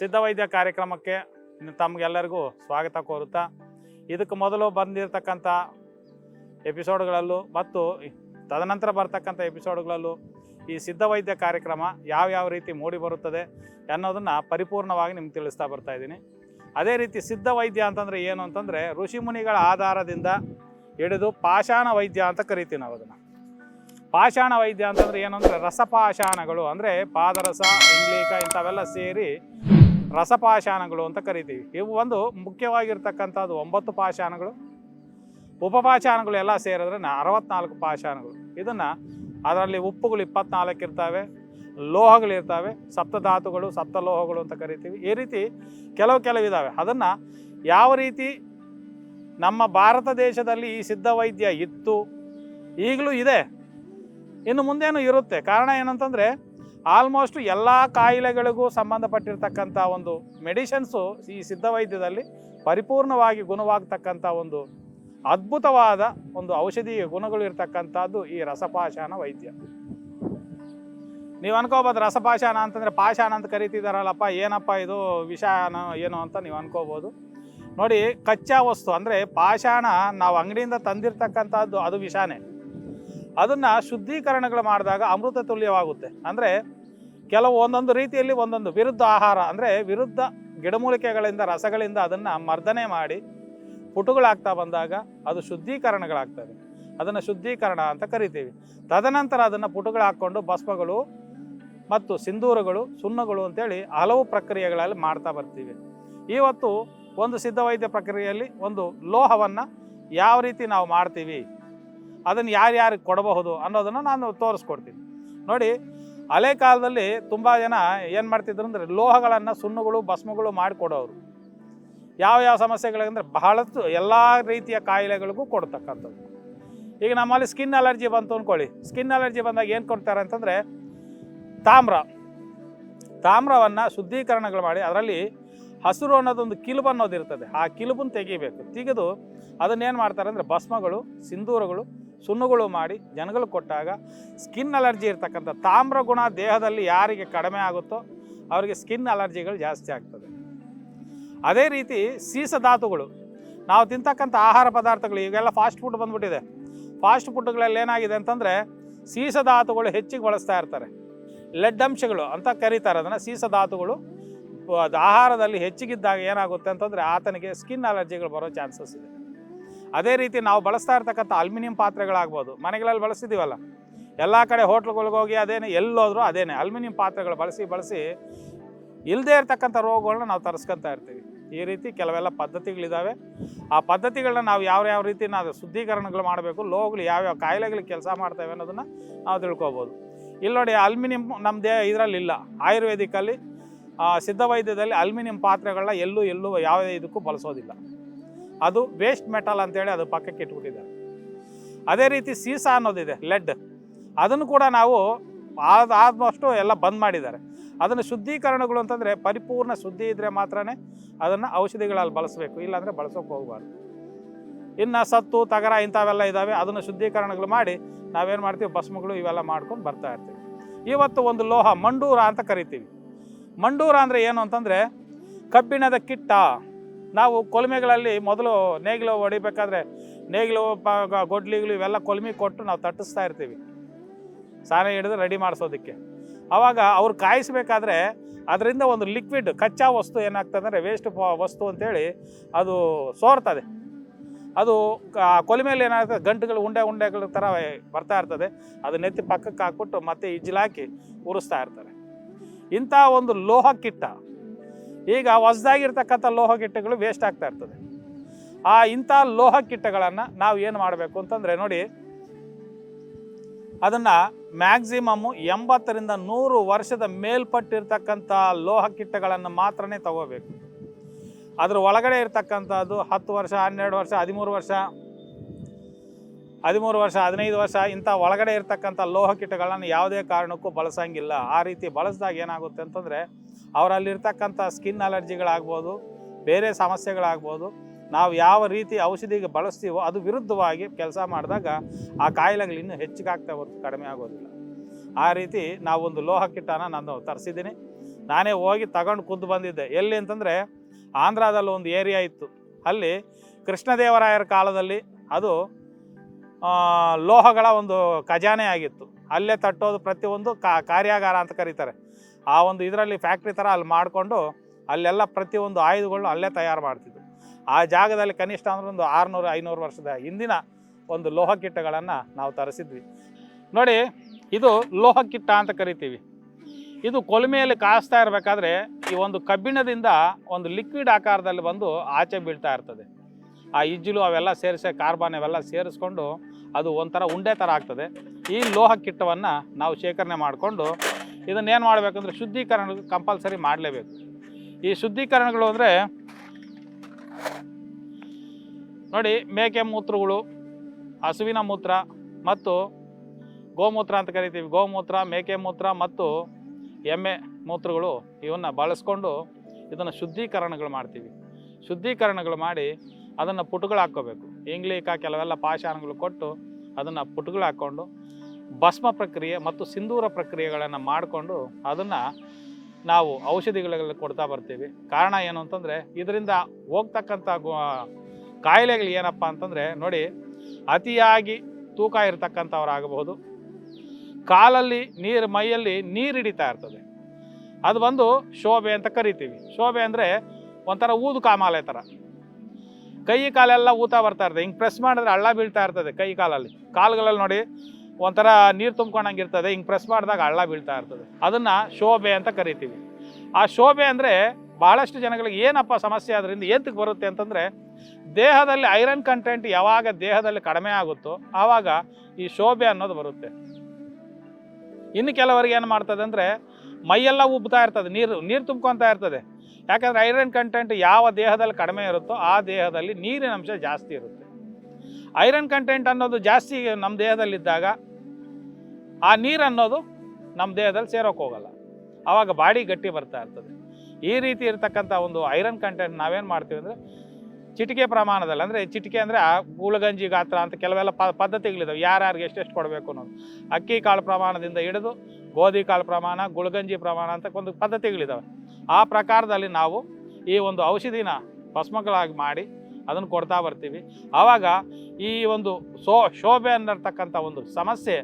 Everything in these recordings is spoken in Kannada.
ಸಿದ್ಧವೈದ್ಯ ಕಾರ್ಯಕ್ರಮಕ್ಕೆ ತಮಗೆಲ್ಲರಿಗೂ ಸ್ವಾಗತ ಕೋರುತ್ತಾ, ಇದಕ್ಕೆ ಮೊದಲು ಬಂದಿರತಕ್ಕಂಥ ಎಪಿಸೋಡ್ಗಳಲ್ಲೂ ಮತ್ತು ತದನಂತರ ಬರ್ತಕ್ಕಂಥ ಎಪಿಸೋಡ್ಗಳಲ್ಲೂ ಈ ಸಿದ್ಧವೈದ್ಯ ಕಾರ್ಯಕ್ರಮ ಯಾವ್ಯಾವ ರೀತಿ ಮೂಡಿ ಬರುತ್ತದೆ ಅನ್ನೋದನ್ನು ಪರಿಪೂರ್ಣವಾಗಿ ನಿಮ್ಗೆ ತಿಳಿಸ್ತಾ ಬರ್ತಾ ಇದ್ದೀನಿ. ಅದೇ ರೀತಿ ಸಿದ್ಧ ವೈದ್ಯ ಅಂತಂದರೆ ಏನು ಅಂತಂದರೆ ಋಷಿಮುನಿಗಳ ಆಧಾರದಿಂದ ಹಿಡಿದು ಪಾಷಾಣ ವೈದ್ಯ ಅಂತ ಕರಿತೀವಿ ನಾವು ಅದನ್ನು. ಪಾಷಾಣ ವೈದ್ಯ ಅಂತಂದರೆ ಏನು ಅಂದರೆ ರಸಪಾಷಾಣಗಳು, ಅಂದರೆ ಪಾದರಸ, ಇಂಗ್ಲೀಕ ಇಂಥವೆಲ್ಲ ಸೇರಿ ರಸಪಾಷಾಣಗಳು ಅಂತ ಕರಿತೀವಿ. ಇವು ಒಂದು ಮುಖ್ಯವಾಗಿರ್ತಕ್ಕಂಥದ್ದು ಒಂಬತ್ತು ಪಾಷಾಣಗಳು. ಉಪಪಾಷಾಣಗಳು ಎಲ್ಲ ಸೇರಿದ್ರೆ ಅರವತ್ನಾಲ್ಕು ಪಾಷಾಣಗಳು. ಇದನ್ನು ಅದರಲ್ಲಿ ಉಪ್ಪುಗಳು ಇಪ್ಪತ್ನಾಲ್ಕು ಇರ್ತವೆ ಲೋಹಗಳಿರ್ತವೆ ಸಪ್ತಧಾತುಗಳು, ಸಪ್ತಲೋಹಗಳು ಅಂತ ಕರಿತೀವಿ. ಈ ರೀತಿ ಕೆಲವು ಕೆಲವು ಇದ್ದಾವೆ ಅದನ್ನು ಯಾವ ರೀತಿ ನಮ್ಮ ಭಾರತ ದೇಶದಲ್ಲಿ ಈ ಸಿದ್ಧ ವೈದ್ಯ ಇತ್ತು, ಈಗಲೂ ಇದೆ. ಇನ್ನು ಮುಂದೇನು ಇರುತ್ತೆ? ಕಾರಣ ಏನಂತಂದರೆ ಆಲ್ಮೋಸ್ಟ್ ಎಲ್ಲ ಕಾಯಿಲೆಗಳಿಗೂ ಸಂಬಂಧಪಟ್ಟಿರ್ತಕ್ಕಂಥ ಒಂದು ಮೆಡಿಷನ್ಸು ಈ ಸಿದ್ಧ ವೈದ್ಯದಲ್ಲಿ ಪರಿಪೂರ್ಣವಾಗಿ ಗುಣವಾಗ್ತಕ್ಕಂಥ ಒಂದು ಅದ್ಭುತವಾದ ಒಂದು ಔಷಧೀಯ ಗುಣಗಳು ಇರತಕ್ಕಂಥದ್ದು ಈ ರಸಪಾಷಾಣ ವೈದ್ಯ. ನೀವು ಅನ್ಕೋಬೋದು ರಸಪಾಷಾಣ ಅಂತಂದರೆ ಪಾಷಾಣ ಅಂತ ಕರಿತಿದಾರಲ್ಲಪ್ಪ, ಏನಪ್ಪ ಇದು ವಿಷಾನ ಏನು ಅಂತ ನೀವು ಅನ್ಕೋಬೋದು. ನೋಡಿ, ಕಚ್ಚಾ ವಸ್ತು ಅಂದರೆ ಪಾಷಾಣ ನಾವು ಅಂಗಡಿಯಿಂದ ತಂದಿರ್ತಕ್ಕಂಥದ್ದು ಅದು ವಿಷಾನೇ ಅದನ್ನು ಶುದ್ಧೀಕರಣಗಳು ಮಾಡಿದಾಗ ಅಮೃತ ತುಲ್ಯವಾಗುತ್ತೆ. ಅಂದರೆ ಕೆಲವು ಒಂದೊಂದು ರೀತಿಯಲ್ಲಿ ಒಂದೊಂದು ವಿರುದ್ಧ ಆಹಾರ, ಅಂದರೆ ವಿರುದ್ಧ ಗಿಡಮೂಲಿಕೆಗಳಿಂದ, ರಸಗಳಿಂದ ಅದನ್ನು ಮರ್ದನೆ ಮಾಡಿ ಪುಟುಗಳಾಗ್ತಾ ಬಂದಾಗ ಅದು ಶುದ್ಧೀಕರಣಗಳಾಗ್ತವೆ ಅದನ್ನು ಶುದ್ಧೀಕರಣ ಅಂತ ಕರಿತೀವಿ. ತದನಂತರ ಅದನ್ನು ಪುಟುಗಳು ಹಾಕ್ಕೊಂಡು ಭಸ್ಮಗಳು ಮತ್ತು ಸಿಂಧೂರಗಳು, ಸುಣ್ಣಗಳು ಅಂತೇಳಿ ಹಲವು ಪ್ರಕ್ರಿಯೆಗಳಲ್ಲಿ ಮಾಡ್ತಾ ಬರ್ತೀವಿ. ಇವತ್ತು ಒಂದು ಸಿದ್ಧವೈದ್ಯ ಪ್ರಕ್ರಿಯೆಯಲ್ಲಿ ಒಂದು ಲೋಹವನ್ನು ಯಾವ ರೀತಿ ನಾವು ಮಾಡ್ತೀವಿ? ಅದನ್ನು ಯಾರ್ಯಾರಿಗೆ ಕೊಡಬಹುದು ಅನ್ನೋದನ್ನು ನಾನು ತೋರಿಸ್ಕೊಡ್ತೀನಿ. ನೋಡಿ, ಹಳೆ ಕಾಲದಲ್ಲಿ ತುಂಬ ಜನ ಏನು ಮಾಡ್ತಿದ್ರು ಅಂದರೆ ಲೋಹಗಳನ್ನು ಸುಣ್ಣಗಳು, ಭಸ್ಮಗಳು ಮಾಡಿಕೊಡೋರು. ಯಾವ ಯಾವ ಸಮಸ್ಯೆಗಳಿಗಂದ್ರೆ ಬಹಳಷ್ಟು ಎಲ್ಲ ರೀತಿಯ ಕಾಯಿಲೆಗಳಿಗೂ ಕೊಡ್ತಕ್ಕಂಥದ್ದು. ಈಗ ನಮ್ಮಲ್ಲಿ ಸ್ಕಿನ್ ಅಲರ್ಜಿ ಬಂತು ಅಂದ್ಕೊಳ್ಳಿ ಸ್ಕಿನ್ ಅಲರ್ಜಿ ಬಂದಾಗ ಏನು ಕೊಡ್ತಾರೆ ಅಂತಂದರೆ ತಾಮ್ರ. ತಾಮ್ರವನ್ನು ಶುದ್ಧೀಕರಣಗಳು ಮಾಡಿ ಅದರಲ್ಲಿ ಹಸಿರು ಅನ್ನೋದೊಂದು ಕಿಲುಬು ಅನ್ನೋದು ಇರ್ತದೆ. ಆ ಕಿಲುಬನ್ನು ತೆಗಿಬೇಕು. ತೆಗೆದು ಅದನ್ನೇನು ಮಾಡ್ತಾರೆ ಅಂದರೆ ಭಸ್ಮಗಳು, ಸಿಂಧೂರಗಳು ಸುಣ್ಣಗಳು ಮಾಡಿ ಜನಗಳು ಕೊಟ್ಟಾಗ ಸ್ಕಿನ್ ಅಲರ್ಜಿ ಇರ್ತಕ್ಕಂಥ ತಾಮ್ರ ಗುಣ ದೇಹದಲ್ಲಿ ಯಾರಿಗೆ ಕಡಿಮೆ ಆಗುತ್ತೋ ಅವರಿಗೆ ಸ್ಕಿನ್ ಅಲರ್ಜಿಗಳು ಜಾಸ್ತಿ ಆಗ್ತದೆ. ಅದೇ ರೀತಿ ಸೀಸ ಧಾತುಗಳು. ನಾವು ತಿಂತಕ್ಕಂಥ ಆಹಾರ ಪದಾರ್ಥಗಳು ಈಗೆಲ್ಲ ಫಾಸ್ಟ್ ಫುಡ್ ಬಂದ್ಬಿಟ್ಟಿದೆ. ಫಾಸ್ಟ್ ಫುಡ್ಗಳಲ್ಲಿ ಏನಾಗಿದೆ ಅಂತಂದರೆ ಸೀಸಧಾತುಗಳು ಹೆಚ್ಚಿಗೆ ಬಳಸ್ತಾ ಇರ್ತಾರೆ. ಲೆಡ್ ಅಂಶಗಳು ಅಂತ ಕರೀತಾರೆ. ಅದನ್ನು ಸೀಸ ಧಾತುಗಳು ಆಹಾರದಲ್ಲಿ ಹೆಚ್ಚಿಗಿದ್ದಾಗ ಏನಾಗುತ್ತೆ ಅಂತಂದರೆ ಆತನಿಗೆ ಸ್ಕಿನ್ ಅಲರ್ಜಿಗಳು ಬರೋ ಚಾನ್ಸಸ್ ಇದೆ. ಅದೇ ರೀತಿ ನಾವು ಬಳಸ್ತಾ ಇರ್ತಕ್ಕಂಥ ಅಲ್ಯೂಮಿನಿಯಂ ಪಾತ್ರೆಗಳಾಗ್ಬೋದು. ಮನೆಗಳಲ್ಲಿ ಬಳಸ್ತಿದ್ದೀವಲ್ಲ ಎಲ್ಲ ಕಡೆ ಹೋಟ್ಲುಗಳಿಗೆ ಹೋಗಿ ಅದೇನೆ, ಎಲ್ಲೋದ್ರೂ ಅದೇನೆ. ಅಲ್ಯೂಮಿನಿಯಂ ಪಾತ್ರೆಗಳು ಬಳಸಿ ಬಳಸಿ ಇಲ್ಲದೇ ಇರತಕ್ಕಂಥ ರೋಗಗಳನ್ನ ನಾವು ತರಿಸ್ಕೊತಾ ಇರ್ತೀವಿ. ಈ ರೀತಿ ಕೆಲವೆಲ್ಲ ಪದ್ಧತಿಗಳಿದ್ದಾವೆ ಆ ಪದ್ಧತಿಗಳನ್ನ ನಾವು ಯಾವ ಯಾವ ರೀತಿ ನಾವು ಶುದ್ಧೀಕರಣಗಳು ಮಾಡಬೇಕು ಲೋಗಳು ಯಾವ್ಯಾವ ಕಾಯಿಲೆಗಳಿಗೆ ಕೆಲಸ ಮಾಡ್ತವೆ ಅನ್ನೋದನ್ನು ನಾವು ತಿಳ್ಕೊಬೋದು. ಇಲ್ಲಿ ನೋಡಿ ಅಲ್ಯೂಮಿನಿಯಂ ನಮ್ಮ ದೇಹ ಇದರಲ್ಲಿ ಇಲ್ಲ ಆಯುರ್ವೇದಿಕಲ್ಲಿ ಸಿದ್ಧವೈದ್ಯದಲ್ಲಿ ಅಲ್ಯೂಮಿನಿಯಂ ಪಾತ್ರೆಗಳನ್ನ ಎಲ್ಲೂ ಎಲ್ಲೂ ಯಾವುದೇ ಇದಕ್ಕೂ ಬಳಸೋದಿಲ್ಲ. ಅದು ವೇಸ್ಟ್ ಮೆಟಲ್ ಅಂತೇಳಿ ಅದು ಪಕ್ಕಕ್ಕೆ ಇಟ್ಬಿಟ್ಟಿದ್ದಾರೆ. ಅದೇ ರೀತಿ ಸೀಸ ಅನ್ನೋದಿದೆ ಲೆಡ್ ಅದನ್ನು ಕೂಡ ನಾವು ಆದ ಆದಷ್ಟು ಎಲ್ಲ ಬಂದ್ ಮಾಡಿದ್ದಾರೆ. ಅದನ್ನು ಶುದ್ಧೀಕರಣಗಳು ಅಂತಂದರೆ ಪರಿಪೂರ್ಣ ಶುದ್ಧಿ ಇದ್ದರೆ ಮಾತ್ರನೇ ಅದನ್ನು ಔಷಧಿಗಳಲ್ಲಿ ಬಳಸಬೇಕು, ಇಲ್ಲಾಂದರೆ ಬಳಸೋಕೆ ಹೋಗಬಾರ್ದು. ಇನ್ನು ಸತ್ತು, ತಗರ ಇಂಥವೆಲ್ಲ ಇದ್ದಾವೆ ಅದನ್ನು ಶುದ್ಧೀಕರಣಗಳು ಮಾಡಿ ನಾವೇನು ಮಾಡ್ತೀವಿ, ಭಸ್ಮಗಳು ಇವೆಲ್ಲ ಮಾಡ್ಕೊಂಡು ಬರ್ತಾ ಇರ್ತೀವಿ. ಇವತ್ತು ಒಂದು ಲೋಹ ಮಂಡೂರ ಅಂತ ಕರಿತೀವಿ. ಮಂಡೂರ ಅಂದರೆ ಏನು ಅಂತಂದರೆ ಕಬ್ಬಿಣದ ಕಿಟ್ಟ. ನಾವು ಕೊಲ್ಮೆಗಳಲ್ಲಿ ಮೊದಲು ನೇಗಿಲು ಹೊಡಿಬೇಕಾದ್ರೆ ನೇಗಿಲು ಗೊಡ್ಲಿಗಳು ಇವೆಲ್ಲ ಕೊಲ್ಮಿ ಕೊಟ್ಟು ನಾವು ತಟ್ಟಿಸ್ತಾ ಇರ್ತೀವಿ. ಸಾನೆ ಹಿಡಿದು ರೆಡಿ ಮಾಡಿಸೋದಕ್ಕೆ. ಆವಾಗ ಅವ್ರು ಕಾಯಿಸಬೇಕಾದ್ರೆ ಅದರಿಂದ ಒಂದು ಲಿಕ್ವಿಡ್ ಕಚ್ಚಾ ವಸ್ತು ಏನಾಗ್ತದೆ ಅಂದರೆ ವೇಸ್ಟ್ ವಸ್ತು ಅಂತೇಳಿ ಅದು ಸೋರ್ತದೆ. ಅದು ಕ- ಕೊಲಿಮೇಲೆ ಏನಾಗ್ತದೆ, ಗಂಟುಗಳು, ಉಂಡೆ, ಉಂಡೆಗಳ ಥರ ಬರ್ತಾ ಇರ್ತದೆ. ಅದು ನೆತ್ತಿ ಪಕ್ಕಕ್ಕೆ ಹಾಕ್ಬಿಟ್ಟು ಮತ್ತೆ ಇಜ್ಲಾಕಿ ಉರಿಸ್ತಾ ಇರ್ತಾರೆ. ಇಂಥ ಒಂದು ಲೋಹ ಕಿಟ್ಟ ಈಗ ಹೊಸದಾಗಿರ್ತಕ್ಕಂಥ ಲೋಹ ಕಿಟ್ಟಗಳು ವೇಸ್ಟ್ ಆಗ್ತಾ ಇರ್ತದೆ. ಆ ಇಂಥ ಲೋಹ ಕಿಟ್ಟಗಳನ್ನು ನಾವು ಏನು ಮಾಡಬೇಕು ಅಂತಂದರೆ ನೋಡಿ, ಅದನ್ನು ಮ್ಯಾಕ್ಸಿಮಮ್ಮು ಎಂಬತ್ತರಿಂದ ನೂರು ವರ್ಷದ ಮೇಲ್ಪಟ್ಟಿರ್ತಕ್ಕಂಥ ಲೋಹ ಕಿಟ್ಟಗಳನ್ನು ಮಾತ್ರನೇ ತಗೋಬೇಕು. ಅದ್ರ ಒಳಗಡೆ ಇರ್ತಕ್ಕಂಥದ್ದು ಹತ್ತು ವರ್ಷ, ಹನ್ನೆರಡು ವರ್ಷ, ಹದಿಮೂರು ವರ್ಷ ಹದಿಮೂರು ವರ್ಷ, ಹದಿನೈದು ವರ್ಷ ಇಂಥ ಒಳಗಡೆ ಇರ್ತಕ್ಕಂಥ ಲೋಹ ಕಿಟಗಳನ್ನು ಯಾವುದೇ ಕಾರಣಕ್ಕೂ ಬಳಸಂಗಿಲ್ಲ. ಆ ರೀತಿ ಬಳಸಿದಾಗ ಏನಾಗುತ್ತೆ ಅಂತಂದರೆ ಅವರಲ್ಲಿರ್ತಕ್ಕಂಥ ಸ್ಕಿನ್ ಅಲರ್ಜಿಗಳಾಗ್ಬೋದು ಬೇರೆ ಸಮಸ್ಯೆಗಳಾಗ್ಬೋದು, ನಾವು ಯಾವ ರೀತಿ ಔಷಧಿಗೆ ಬಳಸ್ತೀವೋ ಅದು ವಿರುದ್ಧವಾಗಿ ಕೆಲಸ ಮಾಡಿದಾಗ ಆ ಕಾಯಿಲೆಗಳು ಇನ್ನೂ ಹೆಚ್ಚಿಗಾಗ್ತಾ ಹೊರತು ಕಡಿಮೆ ಆಗೋದಿಲ್ಲ. ಆ ರೀತಿ ನಾವೊಂದು ಲೋಹ ಕಿಟ್ಟನ ನಾನು ತರಿಸಿದ್ದೀನಿ. ನಾನೇ ಹೋಗಿ ತಗೊಂಡು ಖುದ್ದು ಬಂದಿದ್ದೆ. ಎಲ್ಲಿ ಅಂತಂದರೆ ಆಂಧ್ರದಲ್ಲಿ ಒಂದು ಏರಿಯಾ ಇತ್ತು. ಅಲ್ಲಿ ಕೃಷ್ಣದೇವರಾಯರ ಕಾಲದಲ್ಲಿ ಅದು ಲೋಹಗಳ ಒಂದು ಖಜಾನೆ ಆಗಿತ್ತು. ಅಲ್ಲೇ ತಟ್ಟೋದು ಪ್ರತಿಯೊಂದು ಕಾ, ಕಾರ್ಯಾಗಾರ ಅಂತ ಕರೀತಾರೆ. ಆ ಒಂದು ಇದರಲ್ಲಿ ಫ್ಯಾಕ್ಟ್ರಿ ಥರ ಅಲ್ಲಿ ಮಾಡಿಕೊಂಡು ಅಲ್ಲೆಲ್ಲ ಪ್ರತಿಯೊಂದು ಆಯುಧಗಳನ್ನ ಅಲ್ಲೇ ತಯಾರು ಮಾಡ್ತಿದ್ವು ಆ ಜಾಗದಲ್ಲಿ ಕನಿಷ್ಠ ಅಂದ್ರೆ ಒಂದು ಆರುನೂರು, ಐನೂರು ವರ್ಷದ ಹಿಂದಿನ ಒಂದು ಲೋಹ ಕಿಟ್ಟಗಳನ್ನು ನಾವು ತರಿಸಿದ್ವಿ. ನೋಡಿ, ಇದು ಲೋಹ ಕಿಟ್ಟ ಅಂತ ಕರಿತೀವಿ. ಇದು ಕೊಲ್ಮೆಯಲ್ಲಿ ಕಾಸ್ತಾ ಇರಬೇಕಾದ್ರೆ ಈ ಒಂದು ಕಬ್ಬಿಣದಿಂದ ಒಂದು ಲಿಕ್ವಿಡ್ ಆಕಾರದಲ್ಲಿ ಬಂದು ಆಚೆ ಬೀಳ್ತಾ ಇರ್ತದೆ. ಆ ಇಜ್ಜಲು ಅವೆಲ್ಲ ಸೇರಿಸಿ ಕಾರ್ಬನ್ ಅವೆಲ್ಲ ಸೇರಿಸ್ಕೊಂಡು ಅದು ಒಂಥರ ಉಂಡೆ ಥರ ಆಗ್ತದೆ. ಈ ಲೋಹ ಕಿಟ್ಟವನ್ನು ನಾವು ಶೇಖರಣೆ ಮಾಡಿಕೊಂಡು ಇದನ್ನೇನು ಮಾಡಬೇಕಂದ್ರೆ ಶುದ್ಧೀಕರಣ ಕಂಪಲ್ಸರಿ ಮಾಡಲೇಬೇಕು. ಈ ಶುದ್ಧೀಕರಣಗಳು ಅಂದರೆ ನೋಡಿ ಮೇಕೆ ಮೂತ್ರಗಳು, ಹಸುವಿನ ಮೂತ್ರ ಮತ್ತು ಗೋಮೂತ್ರ ಅಂತ ಕರಿತೀವಿ. ಗೋಮೂತ್ರ, ಮೇಕೆ ಮೂತ್ರ ಮತ್ತು ಎಮ್ಮೆ ಮೂತ್ರಗಳು ಇವನ್ನ ಬಳಸ್ಕೊಂಡು ಇದನ್ನು ಶುದ್ಧೀಕರಣಗಳು ಮಾಡ್ತೀವಿ. ಶುದ್ಧೀಕರಣಗಳು ಮಾಡಿ ಅದನ್ನು ಪುಟುಗಳು ಹಾಕ್ಕೋಬೇಕು ಇಂಗ್ಲೀಕ ಕೆಲವೆಲ್ಲ ಪಾಷಾಣಗಳು ಕೊಟ್ಟು ಅದನ್ನು ಪುಟಗಳು ಹಾಕ್ಕೊಂಡು ಭಸ್ಮ ಪ್ರಕ್ರಿಯೆ ಮತ್ತು ಸಿಂಧೂರ ಪ್ರಕ್ರಿಯೆಗಳನ್ನು ಮಾಡಿಕೊಂಡು ಅದನ್ನು ನಾವು ಔಷಧಿಗಳಲ್ಲಿ ಕೊಡ್ತಾ ಬರ್ತೀವಿ. ಕಾರಣ ಏನು ಅಂತಂದರೆ ಇದರಿಂದ ಹೋಗ್ತಕ್ಕಂಥ ಕಾಯಿಲೆಗಳು ಏನಪ್ಪ ಅಂತಂದರೆ ನೋಡಿ ಅತಿಯಾಗಿ ತೂಕ ಇರತಕ್ಕಂಥವ್ರಾಗಬಹುದು. ಕಾಲಲ್ಲಿ ನೀರು ಮೈಯಲ್ಲಿ ನೀರು ಹಿಡಿತಾ ಇರ್ತದೆ. ಅದು ಬಂದು ಶೋಭೆ ಅಂತ ಕರಿತೀವಿ. ಶೋಭೆ ಅಂದರೆ ಒಂಥರ ಊದು ಕಾಮಾಲೆ ಥರ ಕೈ ಕಾಲೆಲ್ಲ ಊತ ಬರ್ತಾ ಇರ್ತದೆ. ಹಿಂಗೆ ಪ್ರೆಸ್ ಮಾಡಿದ್ರೆ ಹಳ್ಳ ಬೀಳ್ತಾ ಇರ್ತದೆ ಕೈ ಕಾಲಲ್ಲಿ. ಕಾಲುಗಳಲ್ಲಿ ನೋಡಿ, ಒಂಥರ ನೀರು ತುಂಬ್ಕೊಂಡಂಗೆ ಇರ್ತದೆ ಹಿಂಗೆ ಪ್ರೆಸ್ ಮಾಡಿದಾಗ ಹಳ್ಳ ಬೀಳ್ತಾ ಇರ್ತದೆ. ಅದನ್ನು ಶೋಭೆ ಅಂತ ಕರಿತೀವಿ. ಆ ಶೋಭೆ ಅಂದರೆ ಬಹಳಷ್ಟು ಜನಗಳಿಗೆ ಏನಪ್ಪ ಸಮಸ್ಯೆ ಅದರಿಂದ ಏತಕ್ಕೆ ಬರುತ್ತೆ ಅಂತಂದರೆ, ದೇಹದಲ್ಲಿ ಐರನ್ ಕಂಟೆಂಟ್ ಯಾವಾಗ ದೇಹದಲ್ಲಿ ಕಡಿಮೆ ಆಗುತ್ತೋ ಆವಾಗ ಈ ಶೋಭೆ ಅನ್ನೋದು ಬರುತ್ತೆ. ಇನ್ನು ಕೆಲವರಿಗೆ ಏನು ಮಾಡ್ತದೆ ಅಂದರೆ ಮೈಯೆಲ್ಲ ಉಬ್ತಾ ಇರ್ತದೆ, ನೀರು ನೀರು ತುಂಬ್ಕೊತಾ ಇರ್ತದೆ. ಯಾಕಂದರೆ ಐರನ್ ಕಂಟೆಂಟ್ ಯಾವ ದೇಹದಲ್ಲಿ ಕಡಿಮೆ ಇರುತ್ತೋ ಆ ದೇಹದಲ್ಲಿ ನೀರಿನ ಅಂಶ ಜಾಸ್ತಿ ಇರುತ್ತೆ. ಐರನ್ ಕಂಟೆಂಟ್ ಅನ್ನೋದು ಜಾಸ್ತಿ ನಮ್ಮ ದೇಹದಲ್ಲಿದ್ದಾಗ ಆ ನೀರು ಅನ್ನೋದು ನಮ್ಮ ದೇಹದಲ್ಲಿ ಸೇರೋಕೆ ಹೋಗಲ್ಲ. ಆವಾಗ ಬಾಡಿ ಗಟ್ಟಿ ಬರ್ತಾ ಇರ್ತದೆ. ಈ ರೀತಿ ಇರತಕ್ಕಂಥ ಒಂದು ಐರನ್ ಕಂಟೆಂಟ್ ನಾವೇನು ಮಾಡ್ತೀವಿ ಅಂದರೆ ಚಿಟಿಕೆ ಪ್ರಮಾಣದಲ್ಲಿ, ಅಂದರೆ ಚಿಟಿಕೆ ಅಂದರೆ ಆ ಗೂಳಗಂಜಿ ಗಾತ್ರ ಅಂತ ಕೆಲವೆಲ್ಲ ಪ, ಪದ್ಧತಿಗಳಿದಾವೆ. ಯಾರ್ಯಾರಿಗೆ ಎಷ್ಟೆಷ್ಟು ಕೊಡಬೇಕು ಅನ್ನೋದು. ಅಕ್ಕಿ ಕಾಳು ಪ್ರಮಾಣದಿಂದ ಹಿಡಿದು ಗೋಧಿ ಕಾಳು ಪ್ರಮಾಣ ಗುಳಗಂಜಿ ಪ್ರಮಾಣ ಅಂತ ಒಂದು ಪದ್ಧತಿಗಳಿದ್ದಾವೆ ಆ ಪ್ರಕಾರದಲ್ಲಿ ನಾವು ಈ ಒಂದು ಔಷಧಿನ ಭಸ್ಮಗಳಾಗಿ ಮಾಡಿ ಅದನ್ನು ಕೊಡ್ತಾ ಬರ್ತೀವಿ. ಆವಾಗ ಈ ಒಂದು ಸೋ, ಶೋಭೆ ಅನ್ನಿರ್ತಕ್ಕಂಥ ಒಂದು ಸಮಸ್ಯೆ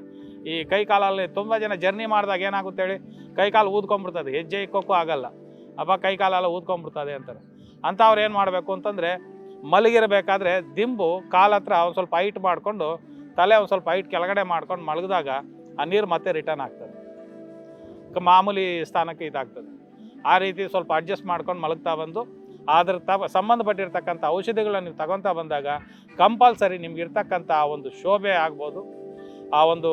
ಈ ಕೈ ಕಾಲಲ್ಲಿ ತುಂಬ ಜನ ಜರ್ನಿ ಮಾಡಿದಾಗ ಏನಾಗುತ್ತೆ ಹೇಳಿ ಕೈ ಕಾಲು ಊದ್ಕೊಂಡ್ಬಿಡ್ತದೆ. ಹೆಜ್ಜೆ ಇಕ್ಕೋಕ್ಕೂ ಆಗಲ್ಲ. ಅಪ್ಪ ಕೈ ಕಾಲೆಲ್ಲ ಊದ್ಕೊಂಡ್ಬಿಡ್ತದೆ ಅಂತಾರೆ. ಅಂಥವ್ರು ಏನು ಮಾಡಬೇಕು ಅಂತಂದರೆ ಮಲಗಿರಬೇಕಾದ್ರೆ ದಿಂಬು ಕಾಲ ಹತ್ರ ಒಂದು ಸ್ವಲ್ಪ ಹೈಟ್ ಮಾಡಿಕೊಂಡು ತಲೆ ಒಂದು ಸ್ವಲ್ಪ ಹೈಟ್ ಕೆಳಗಡೆ ಮಾಡ್ಕೊಂಡು ಮಲಗಿದಾಗ ಆ ನೀರು ಮತ್ತೆ ರಿಟರ್ನ್ ಆಗ್ತದೆ. ಮಾಮೂಲಿ ಸ್ಥಾನಕ್ಕೆ ಇದಾಗ್ತದೆ. ಆ ರೀತಿ ಸ್ವಲ್ಪ ಅಡ್ಜಸ್ಟ್ ಮಾಡ್ಕೊಂಡು ಮಲಗ್ತಾ ಬಂದು ಅದ್ರ ತ ಸಂಬಂಧಪಟ್ಟಿರ್ತಕ್ಕಂಥ ಔಷಧಿಗಳನ್ನ ನೀವು ತಗೊತಾ ಬಂದಾಗ ಕಂಪಲ್ಸರಿ ನಿಮ್ಗೆ ಇರ್ತಕ್ಕಂಥ ಆ ಒಂದು ಶೋಭೆ ಆಗ್ಬೋದು. ಆ ಒಂದು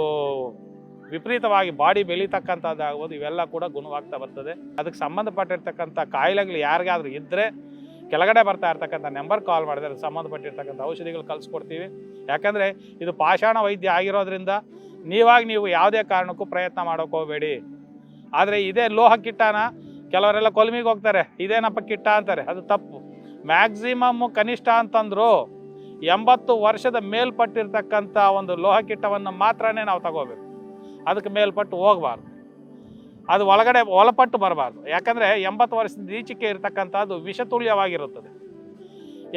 ವಿಪರೀತವಾಗಿ ಬಾಡಿ ಬೆಳೀತಕ್ಕಂಥದ್ದಾಗ್ಬೋದು. ಇವೆಲ್ಲ ಕೂಡ ಗುಣವಾಗ್ತಾ ಬರ್ತದೆ. ಅದಕ್ಕೆ ಸಂಬಂಧಪಟ್ಟಿರ್ತಕ್ಕಂಥ ಕಾಯಿಲೆಗಳು ಯಾರಿಗಾದ್ರೂ ಇದ್ದರೆ ಕೆಳಗಡೆ ಬರ್ತಾ ಇರ್ತಕ್ಕಂಥ ನಂಬರ್ ಕಾಲ್ ಮಾಡಿದ್ರೆ ಸಂಬಂಧಪಟ್ಟಿರ್ತಕ್ಕಂಥ ಔಷಧಿಗಳು ಕಲಿಸ್ಕೊಡ್ತೀವಿ ಯಾಕಂದರೆ ಇದು ಪಾಷಾಣ ವೈದ್ಯ ಆಗಿರೋದ್ರಿಂದ ನೀವಾಗಿ ನೀವು ಯಾವುದೇ ಕಾರಣಕ್ಕೂ ಪ್ರಯತ್ನ ಮಾಡೋಕೆ ಹೋಗಬೇಡಿ. ಆದರೆ ಇದೇ ಲೋಹ ಕಿಟ್ಟಾನ ಕೆಲವರೆಲ್ಲ ಕೊಲ್ಮಿಗೆ ಹೋಗ್ತಾರೆ. ಇದೇನಪ್ಪ ಕಿಟ್ಟ ಅಂತಾರೆ. ಅದು ತಪ್ಪು. ಮ್ಯಾಕ್ಸಿಮಮ್ ಕನಿಷ್ಠ ಅಂತಂದ್ರು ಎಂಬತ್ತು ವರ್ಷದ ಮೇಲ್ಪಟ್ಟಿರ್ತಕ್ಕಂಥ ಒಂದು ಲೋಹ ಕಿಟ್ಟವನ್ನು ಮಾತ್ರನೇ ನಾವು ತಗೋಬೇಕು. ಅದಕ್ಕೆ ಮೇಲ್ಪಟ್ಟು ಹೋಗಬಾರ್ದು. ಅದು ಒಳಗಡೆ ಒಳಪಟ್ಟು ಬರಬಾರ್ದು. ಯಾಕಂದರೆ ಎಂಬತ್ತು ವರ್ಷದ ಈಚೆಗೆ ಇರತಕ್ಕಂಥದ್ದು ವಿಷತುಲ್ಯವಾಗಿರುತ್ತದೆ.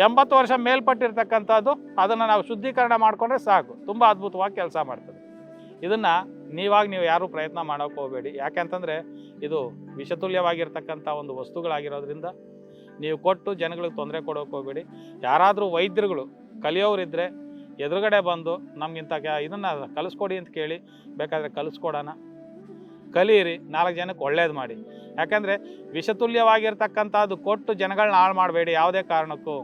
ಎಂಬತ್ತು ವರ್ಷ ಮೇಲ್ಪಟ್ಟಿರ್ತಕ್ಕಂಥದ್ದು ಅದನ್ನು ನಾವು ಶುದ್ಧೀಕರಣ ಮಾಡಿಕೊಂಡ್ರೆ ಸಾಕು. ತುಂಬ ಅದ್ಭುತವಾಗಿ ಕೆಲಸ ಮಾಡ್ತದೆ. ಇದನ್ನು ನೀವಾಗಿ ನೀವು ಯಾರೂ ಪ್ರಯತ್ನ ಮಾಡೋಕೆ ಹೋಗಬೇಡಿ. ಯಾಕೆಂತಂದರೆ ಇದು ವಿಷತುಲ್ಯವಾಗಿರ್ತಕ್ಕಂಥ ಒಂದು ವಸ್ತುಗಳಾಗಿರೋದ್ರಿಂದ ನೀವು ಕೊಟ್ಟು ಜನಗಳಿಗೆ ತೊಂದರೆ ಕೊಡೋಕೆ ಹೋಗಬೇಡಿ. ಯಾರಾದರೂ ವೈದ್ಯರುಗಳು ಕಲಿಯೋರಿದ್ದರೆ ಎದುರುಗಡೆ ಬಂದು ನಮಗಿಂತ ಇದನ್ನು ಕಲಿಸ್ಕೊಡಿ ಅಂತ ಕೇಳಿ, ಬೇಕಾದರೆ ಕಲಿಸ್ಕೊಡೋಣ. ಕಲೀರಿ ನಾಲ್ಕು ಜನಕ್ಕೆ ಒಳ್ಳೇದು ಮಾಡಿ. ಯಾಕಂದರೆ ವಿಷತುಲ್ಯವಾಗಿರ್ತಕ್ಕಂಥದ್ದು ಕೊಟ್ಟು ಜನಗಳನ್ನ ಹಾಳು ಮಾಡಬೇಡಿ ಯಾವುದೇ ಕಾರಣಕ್ಕೂ.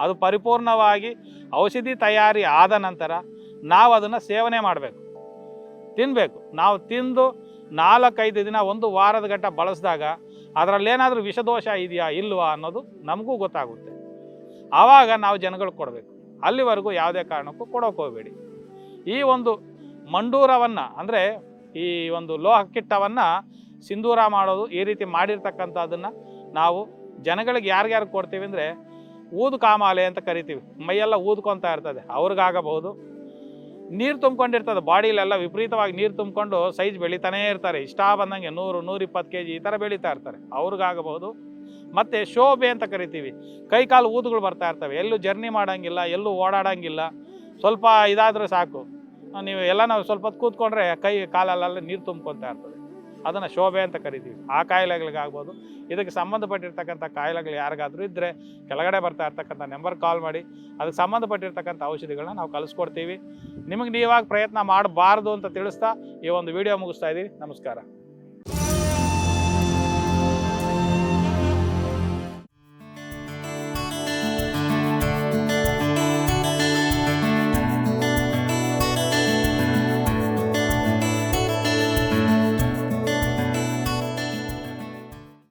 ಅದು ಪರಿಪೂರ್ಣವಾಗಿ ಔಷಧಿ ತಯಾರಿ ಆದ ನಂತರ ನಾವು ಅದನ್ನು ಸೇವನೆ ಮಾಡಬೇಕು. ತಿನ್ನಬೇಕು ನಾವು ತಿಂದು ನಾಲ್ಕೈದು ದಿನ ಒಂದು ವಾರದ ಗಂಟ ಬಳಸಿದಾಗ ಅದರಲ್ಲೇನಾದರೂ ವಿಷದೋಷ ಇದೆಯಾ ಇಲ್ವಾ ಅನ್ನೋದು ನಮಗೂ ಗೊತ್ತಾಗುತ್ತೆ. ಆವಾಗ ನಾವು ಜನಗಳು ಕೊಡಬೇಕು. ಅಲ್ಲಿವರೆಗೂ ಯಾವುದೇ ಕಾರಣಕ್ಕೂ ಕೊಡೋಕೆ ಈ ಒಂದು ಮಂಡೂರವನ್ನು ಅಂದರೆ ಈ ಒಂದು ಲೋಹ ಕಿಟ್ಟವನ್ನು ಸಿಂಧೂರ ಮಾಡೋದು ಈ ರೀತಿ ಮಾಡಿರ್ತಕ್ಕಂಥದ್ದನ್ನು ನಾವು ಜನಗಳಿಗೆ ಯಾರ್ಯಾರು ಕೊಡ್ತೀವಿ ಅಂದರೆ ಊದು ಕಾಮಾಲೆ ಅಂತ ಕರಿತೀವಿ. ಮೈಯೆಲ್ಲ ಊದ್ಕೊತಾ ಇರ್ತದೆ. ಅವ್ರಿಗಾಗಬಹುದು. ನೀರು ತುಂಬ್ಕೊಂಡಿರ್ತದೆ. ಬಾಡಿಲೆಲ್ಲ ವಿಪರೀತವಾಗಿ ನೀರು ತುಂಬಿಕೊಂಡು ಸೈಜ್ ಬೆಳಿತಾನೇ ಇರ್ತಾರೆ. ಇಷ್ಟ ಬಂದಂಗೆ ನೂರು, ನೂರಿಪ್ಪತ್ತು ಕೆ ಜಿ ಈ ಥರ ಬೆಳೀತಾ ಇರ್ತಾರೆ. ಅವ್ರಿಗಾಗಬಹುದು. ಮತ್ತು ಶೋಭೆ ಅಂತ ಕರಿತೀವಿ. ಕೈ ಕಾಲು ಊದುಗಳು ಬರ್ತಾ ಇರ್ತವೆ. ಎಲ್ಲೂ ಜರ್ನಿ ಮಾಡೋಂಗಿಲ್ಲ, ಎಲ್ಲೂ ಓಡಾಡೋಂಗಿಲ್ಲ. ಸ್ವಲ್ಪ ಇದಾದರೂ ಸಾಕು. ನೀವು ಎಲ್ಲ ನಾವು ಸ್ವಲ್ಪ ಹೊತ್ತು ಕೂತ್ಕೊಂಡ್ರೆ ಕೈ ಕಾಲಲ್ಲೆಲ್ಲ ನೀರು ತುಂಬ್ಕೊತಾ ಇರ್ತದೆ. ಅದನ್ನು ಶೋಭೆ ಅಂತ ಕರಿತೀವಿ. ಆ ಕಾಯಿಲೆಗಳಿಗಾಗ್ಬೋದು. ಇದಕ್ಕೆ ಸಂಬಂಧಪಟ್ಟಿರ್ತಕ್ಕಂಥ ಕಾಯಿಲೆಗಳು ಯಾರಿಗಾದರೂ ಇದ್ದರೆ ಕೆಳಗಡೆ ಬರ್ತಾ ಇರ್ತಕ್ಕಂಥ ನಂಬರ್ ಕಾಲ್ ಮಾಡಿ. ಅದಕ್ಕೆ ಸಂಬಂಧಪಟ್ಟಿರ್ತಕ್ಕಂಥ ಔಷಧಿಗಳನ್ನ ನಾವು ಕಲಿಸ್ಕೊಡ್ತೀವಿ ನಿಮಗೆ ನೀವಾಗ ಪ್ರಯತ್ನ ಮಾಡಬಾರ್ದು ಅಂತ ತಿಳಿಸ್ತಾ ಈ ಒಂದು ವಿಡಿಯೋ ಮುಗಿಸ್ತಾ ಇದ್ದೀವಿ. ನಮಸ್ಕಾರ.